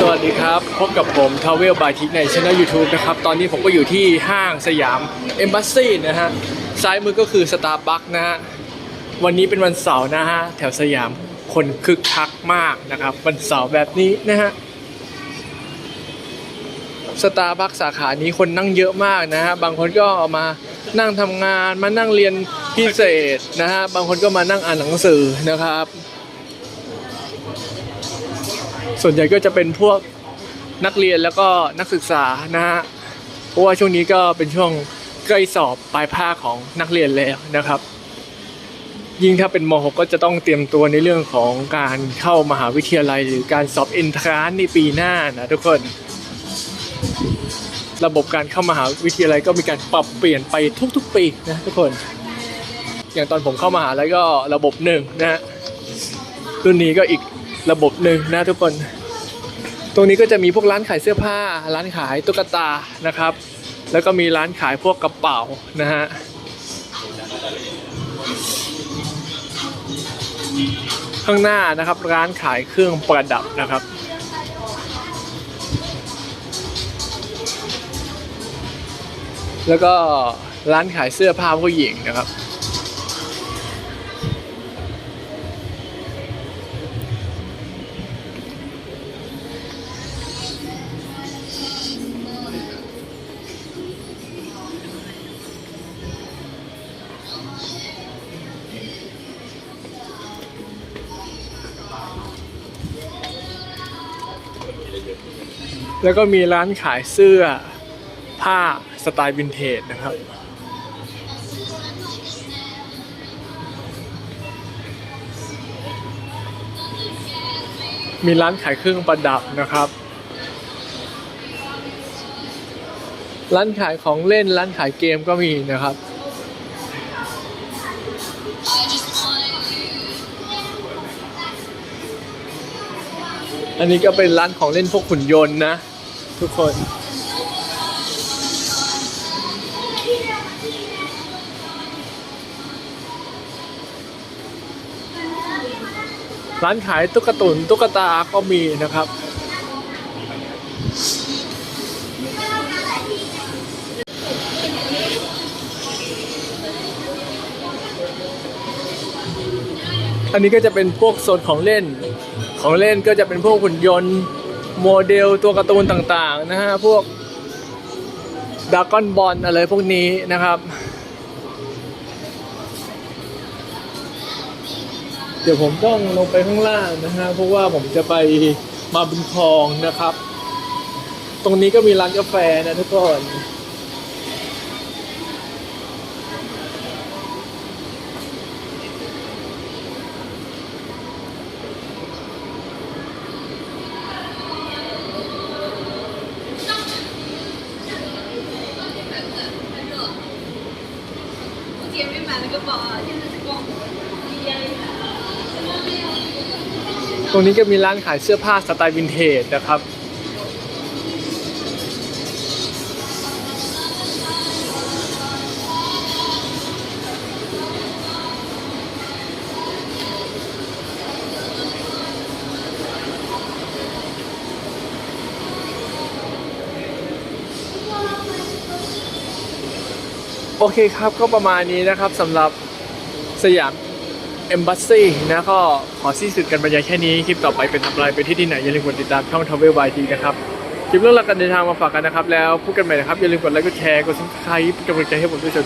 สวัสดีครับ พบกับผมทาวเวลบายทิกในช่องยูทูบนะครับ ตอนนี้ผมก็อยู่ที่ห้างสยามเอมบัสซีนะฮะ ซ้ายมือก็คือสตาร์บัคนะฮะ วันนี้เป็นวันเสาร์นะฮะ แถวสยามคนคึกคักมากนะครับ วันเสาร์แบบนี้นะฮะสตาร์บัคสาขานี้คนนั่งเยอะมากนะฮะ บางคนก็มานั่งทำงาน มานั่งเรียนพิเศษนะฮะ บางคนก็มานั่งอ่านหนังสือนะครับ ส่วนใหญ่ก็จะเป็นพวกนักเรียนแล้วก็นักศึกษานะฮะเพราะว่าช่วงนี้ก็เป็นช่วงใกล้สอบปลายภาคของนักเรียนแล้วนะครับ ยิ่งถ้าเป็นม .6 ก็จะต้องเตรียมตัวในเรื่องของการเข้ามหาวิทยาลัย หรือการสอบเอนทรานในปีหน้านะทุกคน ระบบการเข้ามหาวิทยาลัยก็มีการปรับเปลี่ยนไปทุกๆปีนะทุกคน อย่างตอนผมเข้ามหาลัยก็ระบบหนึ่งนะฮะรุ่นนี้ก็อีก ระบบหนึ่งนะทุกคน ตรงนี้ก็จะมีพวกร้านขายเสื้อผ้า ร้านขายตุ๊กตานะครับ แล้วก็มีร้านขายพวกกระเป๋านะฮะข้างหน้านะครับร้านขายเครื่องประดับนะครับ แล้วก็ร้านขายเสื้อผ้าผู้หญิงนะครับ แล้วก็มีร้านขายเสื้อผ้าสไตล์วินเทจนะครับ มีร้านขายเครื่องประดับนะครับ ร้านขายของเล่นร้านขายเกมก็มีนะครับ อันนี้ก็เป็นร้านของเล่นพวกขุนยนต์นะ ทุกคน ร้านขายตุ๊กตุนตุ๊กตาก็มีนะครับ อันนี้ก็จะเป็นพวกโซนของเล่น ของเล่นก็จะเป็นพวกหุ่นยนต์โมเดลตัวการ์ตูนต่างๆนะฮะพวกดากอนบอลอะไรพวกนี้นะครับ เดี๋ยวผมต้องลงไปข้างล่างนะฮะเพราะว่าผมจะไปมาบุญคลองนะครับ ตรงนี้ก็มีร้านกาแฟนะทุกคน 我姐妹买了个包啊，现在是光棍。 ตรงนี้ก็มีร้านขายเสื้อผ้าสไตล์วินเทจนะครับ โอเคครับก็ประมาณนี้นะครับสำหรับสยามเอมบัสซี่นะก็ขอสิ้นสุดกันบรรยายแค่นี้ คลิปต่อไปเป็นทำอะไรไปที่ที่ไหน อย่าลืมกดติดตามช่องทาวเวลบายทีนะครับ คลิปเรื่องราวการเดินทางมาฝากกันนะครับ แล้วพูดกันใหม่นะครับ อย่าลืมกดไลค์กดแชร์กดซับสไครป์เป็นกำลังใจให้ผมด้วยสวัสดี